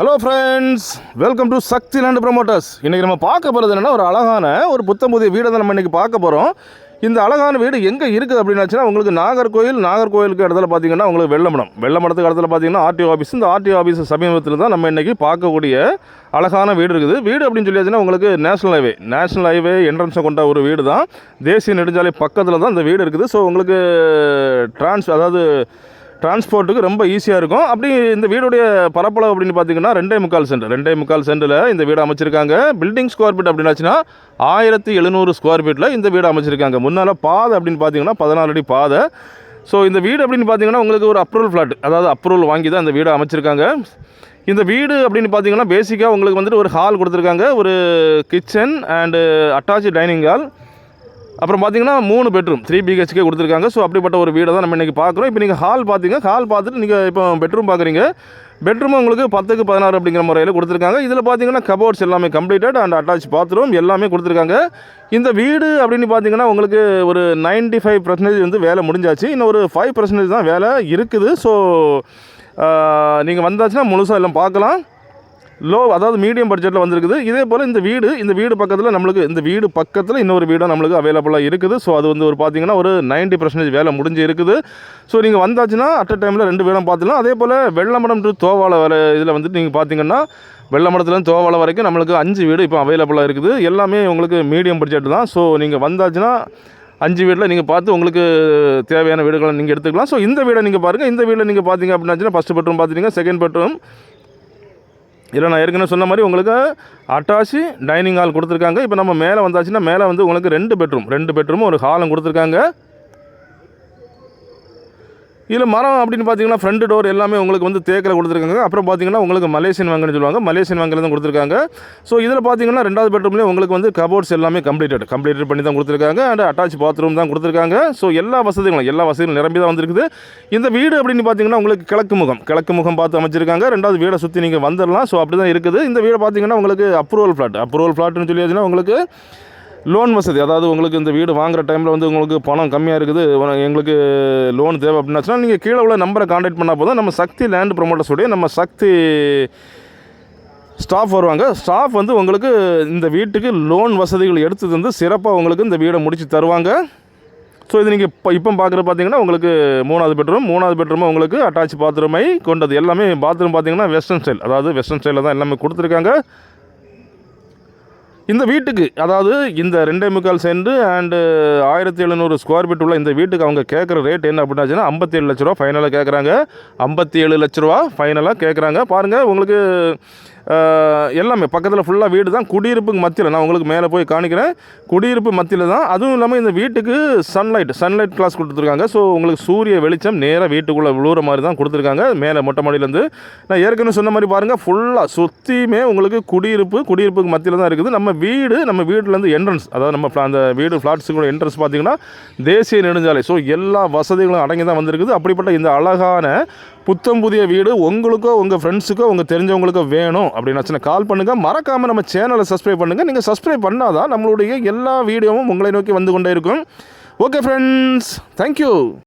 Hello friends welcome to Shakti land promoters இன்றைக்கி நம்ம பார்க்க போகிறது என்னென்னா ஒரு அழகான ஒரு புத்தம் புதிய வீடை தான் நம்ம இன்றைக்கி பார்க்க போகிறோம் இந்த அழகான வீடு எங்கே இருக்குது அப்படின்னாச்சுன்னா உங்களுக்கு நாகர்கோயில் நாகர்கோயிலுக்கு இடத்துல பார்த்தீங்கன்னா உங்களுக்கு வெள்ளமடம். வெள்ளமடத்துக்கு இடத்துல பார்த்தீங்கன்னா ஆர்டிஓ ஆஃபீஸ் இந்த ஆர்டிஓ ஆஃபீஸ் சமீபத்தில் தான் நம்ம இன்றைக்கி பார்க்கக்கூடிய அழகான வீடு இருக்குது. வீடு அப்படின்னு சொல்லியாச்சுன்னா உங்களுக்கு நேஷனல் ஹைவே நேஷனல் ஹைவே என்ட்ரன்ஸை கொண்ட ஒரு வீடு தான். தேசிய நெடுஞ்சாலை பக்கத்தில் தான் இந்த வீடு இருக்குது. ஸோ உங்களுக்கு டிரான்ஸ் அதாவது டிரான்ஸ்போர்ட்டுக்கு ரொம்ப ஈஸியாக இருக்கும். அப்படி இந்த வீடுடைய பரப்பளவு அப்படின்னு பார்த்தீங்கன்னா ரெண்டே முக்கால் சென்ட் ரெண்டே முக்கால் சென்டில் இந்த வீடு அமைச்சிருக்காங்க. பில்டிங் ஸ்கொயர் ஃபீட் அப்படின்னாச்சுன்னா ஆயிரத்தி எழுநூறு ஸ்கொயர் ஃபீட்டில் இந்த வீடு அமைச்சிருக்காங்க. முன்னால் பாதை அப்படின்னு பார்த்தீங்கன்னா பதினாலு அடி பாதை. ஸோ இந்த வீடு அப்படின்னு பார்த்தீங்கன்னா உங்களுக்கு ஒரு அப்ரூவல் ஃப்ளாட் அதாவது அப்ரூவல் வாங்கி தான் இந்த வீடு அமைச்சிருக்காங்க. இந்த வீடு அப்படின்னு பார்த்தீங்கன்னா பேசிக்காக உங்களுக்கு வந்துட்டு ஒரு ஹால் கொடுத்துருக்காங்க. ஒரு kitchen and attach dining hall அப்புறம் பார்த்தீங்கன்னா மூணு பெட்ரூம். த்ரீ பிஹெச்கே கொடுத்துருக்காங்க. ஸோ அப்படிப்பட்ட ஒரு வீடை தான் நம்ம இன்றைக்கி பார்க்குறோம். இப்போ நீங்கள் ஹால் பார்த்தீங்க ஹால் பார்த்துட்டு நீங்கள் இப்போ பெட்ரூம் பார்க்குறீங்க. பெட்ரூம் உங்களுக்கு பத்துக்கு பதினாறு அப்படிங்கிற முறையில் கொடுத்துருக்காங்க. இதில் பார்த்தீங்கன்னா கபோர்ட்ஸ் எல்லாமே கம்ப்ளீட்டட் அண்ட் அட்டாச் பாத்ரூம் எல்லாமே கொடுத்துருக்காங்க. இந்த வீடு அப்படின்னு பார்த்தீங்கன்னா உங்களுக்கு ஒரு 95% ஃபைவ் பர்சன்டேஜ் வந்து வேலை முடிஞ்சாச்சு. இன்னும் ஒரு ஃபைவ் பர்சன்டேஜ் தான் வேலை இருக்குது. ஸோ நீங்கள் வந்தாச்சுன்னா முழுசாக எல்லாம் பார்க்கலாம். லோ அதாவது மீடியம் பட்ஜெட்டில் வந்திருக்குது. இதே போல் இந்த வீடு இந்த வீடு பக்கத்தில் நம்மளுக்கு இந்த வீடு பக்கத்தில் இன்னொரு வீடும் நம்மளுக்கு அவைலபிளாக இருக்குது. ஸோ அது வந்து ஒரு பார்த்தீங்கன்னா ஒரு 90% பர்சன்டேஜ் வேலை முடிஞ்சு இருக்குது. ஸோ நீங்கள் வந்தாச்சுன்னா அட் அ டைமில் ரெண்டு வீடும் பார்த்துக்கலாம். அதே போல் வெள்ளமடம் டு தோவாலை வர இதில் வந்துட்டு நீங்கள் பார்த்தீங்கன்னா வெள்ளமடத்துலேருந்து தோவாலை வரைக்கும் நம்மளுக்கு அஞ்சு வீடு இப்போ அவைலபிளாக இருக்குது. எல்லாமே உங்களுக்கு மீடியம் பட்ஜெட் தான். ஸோ நீங்கள் வந்தாச்சுன்னா அஞ்சு வீட்டில் நீங்கள் பார்த்து உங்களுக்கு தேவையான வீடுகளை நீங்கள் எடுத்துக்கலாம். ஸோ இந்த வீடை நீங்கள் பாருங்கள் இந்த வீட்டில் நீங்கள் பார்த்தீங்க அப்படின்னாச்சுன்னா ஃபஸ்ட் பெட்ரூம் பார்த்துட்டீங்க செகண்ட் பெட்ரூம் இல்லை நான் ஏற்கனவே சொன்ன மாதிரி உங்களுக்கு அட்டாச்சு டைனிங் ஹால் கொடுத்துருக்காங்க. இப்போ நம்ம மேலே வந்தாச்சுன்னா மேலே வந்து உங்களுக்கு ரெண்டு பெட்ரூம் ரெண்டு பெட்ரூமும் ஒரு ஹாலும் கொடுத்துருக்காங்க. இதில் மரம் அப்படின்னு பார்த்தீங்கன்னா ஃப்ரண்ட் டோர் எல்லாமே உங்களுக்கு வந்து தேக்கில் கொடுத்துருக்காங்க. அப்புறம் பார்த்தீங்கன்னா உங்களுக்கு மலேசியன் வாங்கன்னு சொல்லுவாங்க. மலேசியன் வாங்கில் தான் கொடுத்துருக்காங்க. ஸோ இதில் பார்த்தீங்கன்னா ரெண்டாவது பெட்ரூம்லேயே உங்களுக்கு வந்து கபோர்ட்ஸ் எல்லாமே கம்ப்ளீட்டட் கம்ப்ளீட்டட் பண்ணி தான் கொடுத்துருக்காங்க. அண்ட் அட்டாச் பாத்ரூம் தான் கொடுத்துருக்காங்க. ஸோ எல்லா வசதிகளும் எல்லா வசதிகளும் நிரம்பி தான் வந்திருக்குது. இந்த வீடு அப்படின்னு பார்த்தீங்கன்னா உங்களுக்கு கிழக்கு முகம் கிழக்கு முகம் பார்த்து அமைச்சிருக்காங்க. ரெண்டாவது வீடை சுற்றி நீங்கள் வந்துடலாம். ஸோ அப்படி தான் இருக்குது. இந்த வீடு பார்த்தீங்கன்னா உங்களுக்கு அப்ரூவல் ஃப்ளாட் அப்ரூவல் ஃப்ளாட்னு சொல்லியாச்சுன்னா உங்களுக்கு லோன் வசதி அதாவது உங்களுக்கு இந்த வீடு வாங்குகிற டைமில் வந்து உங்களுக்கு பணம் கம்மியாக இருக்குது எங்களுக்கு லோன் தேவை அப்படின்னாச்சுன்னா நீங்கள் கீழே உள்ள நம்பரை காண்டாக்ட் பண்ணால் போதும். நம்ம சக்தி லேண்ட் ப்ரொமோட்டர்ஸுடைய நம்ம சக்தி ஸ்டாஃப் வருவாங்க. ஸ்டாஃப் வந்து உங்களுக்கு இந்த வீட்டுக்கு லோன் வசதிகள் எடுத்து தந்து சிறப்பாக உங்களுக்கு இந்த வீடை முடித்து தருவாங்க. ஸோ இது நீங்கள் இப்போ இப்போ பார்க்குற பார்த்தீங்கன்னா உங்களுக்கு மூணாவது பெட்ரூம் மூணாவது பெட்ரூம் உங்களுக்கு அட்டாச் பாத்ரூமை கொண்டது. எல்லாமே பாத்ரூம் பார்த்தீங்கன்னா வெஸ்டர்ன் ஸ்டைல் அதாவது வெஸ்டர்ன் ஸ்டைலில் தான் எல்லாமே கொடுத்துருக்காங்க. இந்த வீட்டுக்கு அதாவது இந்த ரெண்டே முக்கால் சென்ட் அண்டு ஆயிரத்தி எழுநூறு ஸ்கொயர் ஃபீட் உள்ள இந்த வீட்டுக்கு அவங்க கேட்குற ரேட் என்ன அப்படின்னாச்சுன்னா ஐம்பத்தி ஏழு லட்ச ரூபா ஃபைனலாக கேட்குறாங்க ஐம்பத்தி ஏழு லட்ச ரூபா ஃபைனலாக கேட்குறாங்க பாருங்கள் உங்களுக்கு எல்லாமே. பக்கத்தில் ஃபுல்லாக வீடு தான் குடியிருப்புக்கு மத்தியில். நான் உங்களுக்கு மேலே போய் காணிக்கிறேன். குடியிருப்பு மத்தியில் தான். அதுவும் இல்லாமல் இந்த வீட்டுக்கு சன்லைட் சன்லைட் கிளாஸ் கொடுத்துருக்காங்க. ஸோ உங்களுக்கு சூரிய வெளிச்சம் நேராக வீட்டுக்குள்ளே விழுற மாதிரி தான் கொடுத்துருக்காங்க. மேலே மொட்டை மாடியிலேருந்து நான் ஏற்கனவே சொன்ன மாதிரி பாருங்கள் ஃபுல்லாக சுற்றியுமே உங்களுக்கு குடியிருப்பு குடியிருப்புக்கு மத்தியில் தான் இருக்குது. நம்ம வீடு நம்ம வீட்டிலேருந்து என்ட்ரன்ஸ் அதாவது நம்ம அந்த வீடு ஃப்ளாட்ஸுக்கு என்ட்ரன்ஸ் பார்த்தீங்கன்னா தேசிய நெடுஞ்சாலை. ஸோ எல்லா வசதிகளும் அடங்கி தான் வந்திருக்குது. அப்படிப்பட்ட இந்த அழகான புத்தம் புதிய வீடு உங்களுக்கோ உங்கள் ஃப்ரெண்ட்ஸுக்கோ உங்கள் தெரிஞ்சவங்களுக்கோ வேணும். அப்படின்னா கால் பண்ணுங்கள் மறக்காமல் நம்ம சேனலை சப்ஸ்கிரைப் பண்ணுங்கள் நீங்கள் சப்ஸ்கிரைப் பண்ணாதான் நம்மளுடைய எல்லா வீடியோவும் உங்களை நோக்கி வந்து கொண்டே இருக்கும். Okay friends thank you